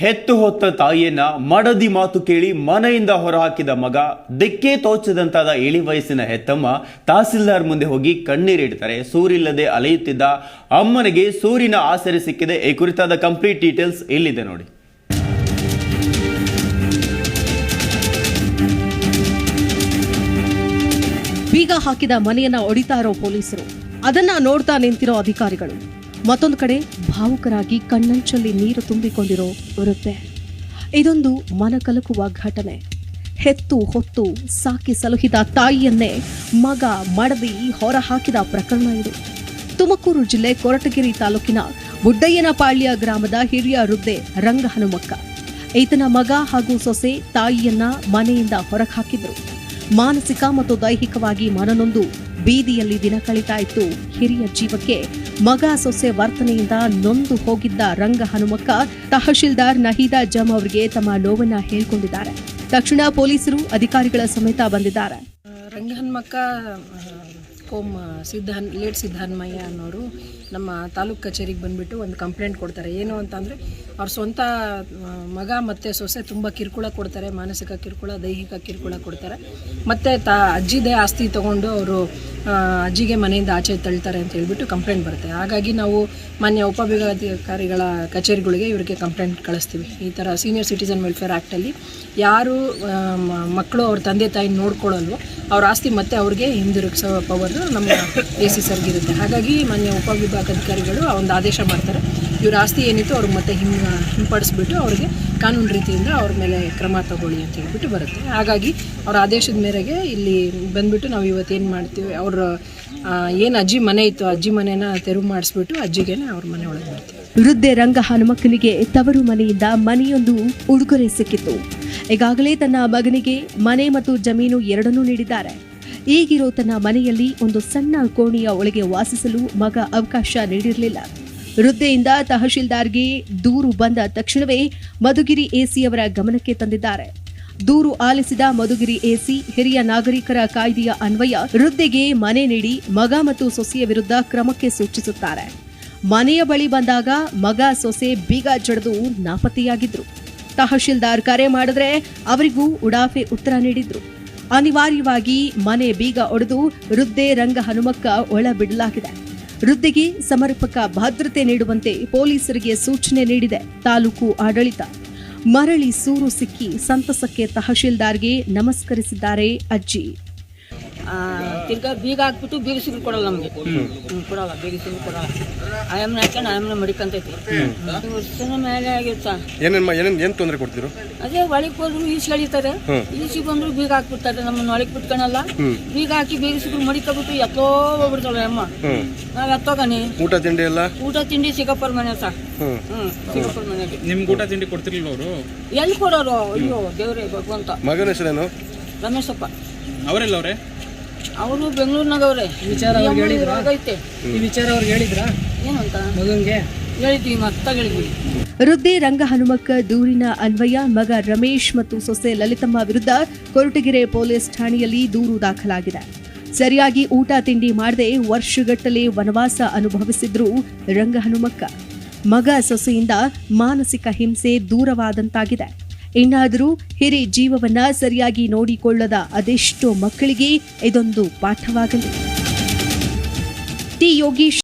ಹೆತ್ತು ಹೊತ್ತ ತಾಯಿಯನ್ನ ಮಡದಿ ಮಾತು ಕೇಳಿ ಮನೆಯಿಂದ ಹೊರಹಾಕಿದ ಮಗ ದಿಕ್ಕೇ ತೋಚದಂತಾದ ಇಳಿ ವಯಸ್ಸಿನ ಹೆತ್ತಮ್ಮ ತಹಸೀಲ್ದಾರ್ ಮುಂದೆ ಹೋಗಿ ಕಣ್ಣೀರಿಡ್ತಾರೆ ಸೂರಿಲ್ಲದೆ ಅಲೆಯುತ್ತಿದ್ದ ಅಮ್ಮನಿಗೆ ಸೂರಿನ ಆಸರೆ ಸಿಕ್ಕಿದೆ. ಈ ಕುರಿತಾದ ಕಂಪ್ಲೀಟ್ ಡೀಟೇಲ್ಸ್ ಇಲ್ಲಿದೆ ನೋಡಿ. ಬೀಗ ಹಾಕಿದ ಮನೆಯನ್ನ ಒಡಿತಾ ಇರೋ ಪೊಲೀಸರು. ಅದನ್ನ ನೋಡ್ತಾ ನಿಂತಿರೋ ಅಧಿಕಾರಿಗಳು. ಮತ್ತೊಂದು ಕಡೆ ಭಾವುಕರಾಗಿ ಕಣ್ಣಂಚಲ್ಲಿ ನೀರು ತುಂಬಿಕೊಂಡಿರೋ ವೃದ್ಧೆ. ಇದೊಂದು ಮನಕಲಕುವ ಘಟನೆ. ಹೆತ್ತು ಹೊತ್ತು ಸಾಕಿ ಸಲುಹಿದ ತಾಯಿಯನ್ನೇ ಮಗ ಮಡದಿ ಹೊರ ಹಾಕಿದ ಪ್ರಕರಣ ಇದು. ತುಮಕೂರು ಜಿಲ್ಲೆ ಕೊರಟಗಿರಿ ತಾಲೂಕಿನ ಬುಡ್ಡಯ್ಯನಪಾಳ್ಯ ಗ್ರಾಮದ ಹಿರಿಯ ವೃದ್ಧೆ ರಂಗ ಹನುಮಕ್ಕ ಈತನ ಮಗ ಹಾಗೂ ಸೊಸೆ ತಾಯಿಯನ್ನ ಮನೆಯಿಂದ ಹೊರಗೆ ಹಾಕಿದ್ರು ಮಾನಸಿಕ ಮತ್ತು ದೈಹಿಕವಾಗಿ ಮನನೊಂದು ಬೀದಿಯಲ್ಲಿ ದಿನ ಕಳೀತಾ ಹಿರಿಯ ಜೀವಕ್ಕೆ ಮಗ ಸೊಸೆ ವರ್ತನೆಯಿಂದ ನೊಂದು ಹೋಗಿದ್ದ ರಂಗ ಹನುಮಕ್ಕ ತಹಶೀಲ್ದಾರ್ ನಹೀದಾ ಜಮ್ ಅವರಿಗೆ ತಮ್ಮ ನೋವನ್ನ ಹೇಳ್ಕೊಂಡಿದ್ದಾರೆ. ತಕ್ಷಣ ಪೊಲೀಸರು ಅಧಿಕಾರಿಗಳ ಸಮೇತ ಬಂದಿದ್ದಾರೆ. ರಂಗ ಹನುಮಕ್ಕ ಕೋಮ್ ಸಿದ್ಧನ್ ಲೇಟ್ ಸಿದ್ಧನ್ಮಯ್ಯ ಅನ್ನೋರು ನಮ್ಮ ತಾಲೂಕು ಕಚೇರಿಗೆ ಬಂದುಬಿಟ್ಟು ಒಂದು ಕಂಪ್ಲೇಂಟ್ ಕೊಡ್ತಾರೆ. ಏನು ಅಂತಂದರೆ, ಅವ್ರ ಸ್ವಂತ ಮಗ ಮತ್ತು ಸೊಸೆ ತುಂಬ ಕಿರುಕುಳ ಕೊಡ್ತಾರೆ, ಮಾನಸಿಕ ಕಿರುಕುಳ, ದೈಹಿಕ ಕಿರುಕುಳ ಕೊಡ್ತಾರೆ. ಮತ್ತು ತಾ, ಅಜ್ಜಿದೇ ಆಸ್ತಿ ತೊಗೊಂಡು ಅವರು ಅಜ್ಜಿಗೆ ಮನೆಯಿಂದ ಆಚೆ ತಳ್ತಾರೆ ಅಂತ ಹೇಳ್ಬಿಟ್ಟು ಕಂಪ್ಲೇಂಟ್ ಬರುತ್ತೆ. ಹಾಗಾಗಿ ನಾವು ಮಾನ್ಯ ಉಪವಿಭಾಗಾಧಿಕಾರಿಗಳ ಕಚೇರಿಗಳಿಗೆ ಇವರಿಗೆ ಕಂಪ್ಲೇಂಟ್ ಕಳಿಸ್ತೀವಿ. ಈ ಥರ ಸೀನಿಯರ್ ಸಿಟಿಸನ್ ವೆಲ್ಫೇರ್ ಆ್ಯಕ್ಟಲ್ಲಿ ಯಾರು ಮಕ್ಕಳು ಅವ್ರ ತಂದೆ ತಾಯಿ ನೋಡ್ಕೊಳ್ಳಲ್ವೋ ಅವ್ರ ಆಸ್ತಿ ಮತ್ತೆ ಅವ್ರಿಗೆ ಹಿಂದಿರುಗಿಸೋ ಪವರ್ ನಮ್ಮ ಎ ಸಿ ಸರ್ಗಿರುತ್ತೆ ಹಾಗಾಗಿ ಮಾನ್ಯ ಉಪವಿಭಾಗಾಧಿಕಾರಿಗಳು ಒಂದು ಆದೇಶ ಮಾಡ್ತಾರೆ. ಇವ್ರ ಆಸ್ತಿ ಏನಿತ್ತು ಅವ್ರಿಗೆ ಮತ್ತೆ ಹಿಂ ಹಿಂಪಡಿಸ್ಬಿಟ್ಟು ಅವ್ರಿಗೆ ಕಾನೂನು ರೀತಿಯಿಂದ ಅವ್ರ ಮೇಲೆ ಕ್ರಮ ತಗೊಳ್ಳಿ ಅಂತ ಹೇಳ್ಬಿಟ್ಟು ಬರುತ್ತೆ. ಹಾಗಾಗಿ ಅವ್ರ ಆದೇಶದ ಮೇರೆಗೆ ಇಲ್ಲಿ ಬಂದ್ಬಿಟ್ಟು ನಾವು ಇವತ್ತೇನು ಮಾಡ್ತೀವಿ, ಅವ್ರ ಏನು ಅಜ್ಜಿ ಮನೆ ಇತ್ತು, ಅಜ್ಜಿ ಮನೆನ ತೆರವು ಮಾಡಿಸ್ಬಿಟ್ಟು ಅಜ್ಜಿಗೆನೆ ಅವ್ರ ಮನೆ ಒಳಗೆ ಬರ್ತೀವಿ ವೃದ್ಧೆ ರಂಗ ಹನುಮಕ್ಕನಿಗೆ ತವರು ಮನೆಯಿಂದ ಮನೆಯೊಂದು ಉಡುಗೊರೆ ಸಿಕ್ಕಿತ್ತು ಈಗಾಗಲೇ ತನ್ನ ಮಗನಿಗೆ ಮನೆ ಮತ್ತು ಜಮೀನು ಎರಡನ್ನೂ ನೀಡಿದ್ದಾರೆ. ಈಗಿರೋ ತನ್ನ ಮನೆಯಲ್ಲಿ ಒಂದು ಸಣ್ಣ ಕೋಣೆಯ ಒಳಗೆ ವಾಸಿಸಲು ಮಗ ಅವಕಾಶ ನೀಡಿರಲಿಲ್ಲ. ವೃದ್ಧೆಯಿಂದ ತಹಶೀಲ್ದಾರ್ಗೆ ದೂರು ಬಂದ ತಕ್ಷಣವೇ ಮಧುಗಿರಿ ಎಸಿಯವರ ಗಮನಕ್ಕೆ ತಂದಿದ್ದಾರೆ. ದೂರು ಆಲಿಸಿದ ಮಧುಗಿರಿ ಎಸಿ ಹಿರಿಯ ನಾಗರಿಕರ ಕಾಯ್ದೆಯ ಅನ್ವಯ ವೃದ್ಧೆಗೆ ಮನೆ ನೀಡಿ ಮಗ ಮತ್ತು ಸೊಸೆಯ ವಿರುದ್ಧ ಕ್ರಮಕ್ಕೆ ಸೂಚಿಸುತ್ತಾರೆ. ಮನೆಯ ಬಳಿ ಬಂದಾಗ ಮಗ ಸೊಸೆ ಬೀಗ ಜಡಿದು ನಾಪತ್ತೆಯಾಗಿದ್ರು. ತಹಶೀಲ್ದಾರ್ ಕರೆ ಮಾಡಿದ್ರೆ ಅವರಿಗೂ ಉಡಾಫೆ ಉತ್ತರ ನೀಡಿದ್ರು. ಅನಿವಾರ್ಯವಾಗಿ ಮನೆ ಬೀಗ ಒಡೆದು ವೃದ್ಧೆ ರಂಗ ಹನುಮಕ್ಕ ಒಳ ಬಿಡಲಾಗಿದೆ. ವೃದ್ಧೆಗೆ ಸಮರ್ಪಕ ಭದ್ರತೆ ನೀಡುವಂತೆ ಪೊಲೀಸರಿಗೆ ಸೂಚನೆ ನೀಡಿದೆ ತಾಲೂಕು ಆಡಳಿತ. ಮರಳಿ ಸೂರು ಸಿಕ್ಕಿ ಸಂತಸಕ್ಕೆ ತಹಶೀಲ್ದಾರ್ಗೆ ನಮಸ್ಕರಿಸಿದ್ದಾರೆ ಅಜ್ಜಿ. ತಿರ್ಗಾ ಬೀಗ ಹಾಕ್ಬಿಟ್ಟು ಬೀಗ ಸಿಗ್ಲು ಕೊಡಲ್ಲ ನಮಗೆ. ಕೊಡಲ್ಲ ಬೀಗ ಸಿಗ್ಲು ಕೊಡಲ್ಲ. ಆಯಮ್ಮನ ಹಾಕೊಂಡು ಆಯಮ್ನ ಮಡಿಕಂತೈತಿ ವರ್ಷನ ಮೇಲೆ ಆಗಿರ್ತಾ ಏನೇನು ಏನೇನು ಏನು ತೊಂದರೆ ಕೊಡ್ತಿರು ಅದೇ ಒಳಗೆ ಹೋದ್ರು ಈಸಿ ಎಳಿತಾರೆ ಈಸಿ ಬಂದ್ರು ಬೀಗ ಹಾಕ್ಬಿಡ್ತಾರೆ ನಮ್ಮನ್ನ ಒಳಗೆ ಬಿಟ್ಕೊಳಲ್ಲ ಬೀಗ ಹಾಕಿ ಬೀಗ ಸಿಗ್ಲು ಮಡಿಕೊಬಿಟ್ಟು ಎತ್ತೋ ಹೋಗ್ಬಿಡ್ತಾಳೆ ಅಮ್ಮ. ನಾವ್ ಎತ್ತೋಗನಿ. ಊಟ ತಿಂಡಿ ಎಲ್ಲ? ಊಟ ತಿಂಡಿ ಸಿಗಪ್ಪರ್ ಮನೆ. ಹ್ಮ್. ಮನೆಗೆ. ನಿಮ್ಗೆ ಊಟ ತಿಂಡಿ ಕೊಡ್ತಿರ್ಲಿಲ್ಲ ಅವರು? ಎಲ್ಲಿ ಕೊಡೋರು? ಅಯ್ಯೋ ದೇವ್ರೇ ಭಗವಂತ. ಮಗನ ಹೆಸರೇನು? ರಮೇಶಪ್ಪ. ಅವರೆಲ್ಲ ಅವ್ರೆ? ಅವರು ಬೆಂಗಳೂರಿನಾಗವ್ರೆ. ವಿಚಾರ ಅವ್ರಿಗೆ ಹೇಳಿದ್ರಾ? ಈ ವಿಚಾರ ಅವ್ರಿಗೆ ಹೇಳಿದ್ರಾ? ಏನಂತ? ಮಗನ್ಗೆ ಹೇಳಿದ್ವಿ ಮತ್ತೆ ಹೇಳಿದ್ವಿ ವೃದ್ಧೆ ರಂಗ ಹನುಮಕ್ಕ ದೂರಿನ ಅನ್ವಯ ಮಗ ರಮೇಶ್ ಮತ್ತು ಸೊಸೆ ಲಲಿತಮ್ಮ ವಿರುದ್ಧ ಕೊರಟಗೆರೆ ಪೊಲೀಸ್ ಠಾಣೆಯಲ್ಲಿ ದೂರು ದಾಖಲಾಗಿದೆ. ಸರಿಯಾಗಿ ಊಟ ತಿಂಡಿ ಮಾಡದೆ ವರ್ಷಗಟ್ಟಲೆ ವನವಾಸ ಅನುಭವಿಸಿದ್ರು ರಂಗ ಹನುಮಕ್ಕ ಮಗ ಸೊಸೆಯಿಂದ ಮಾನಸಿಕ ಹಿಂಸೆ ದೂರವಾದಂತಾಗಿದೆ. ಇನ್ನಾದರೂ ಹಿರಿ ಜೀವವನ್ನ ಸರಿಯಾಗಿ ನೋಡಿಕೊಳ್ಳದ ಅದೆಷ್ಟೋ ಮಕ್ಕಳಿಗೆ ಇದೊಂದು ಪಾಠವಾಗಲಿ. ಟಿ ಯೋಗೀಶ್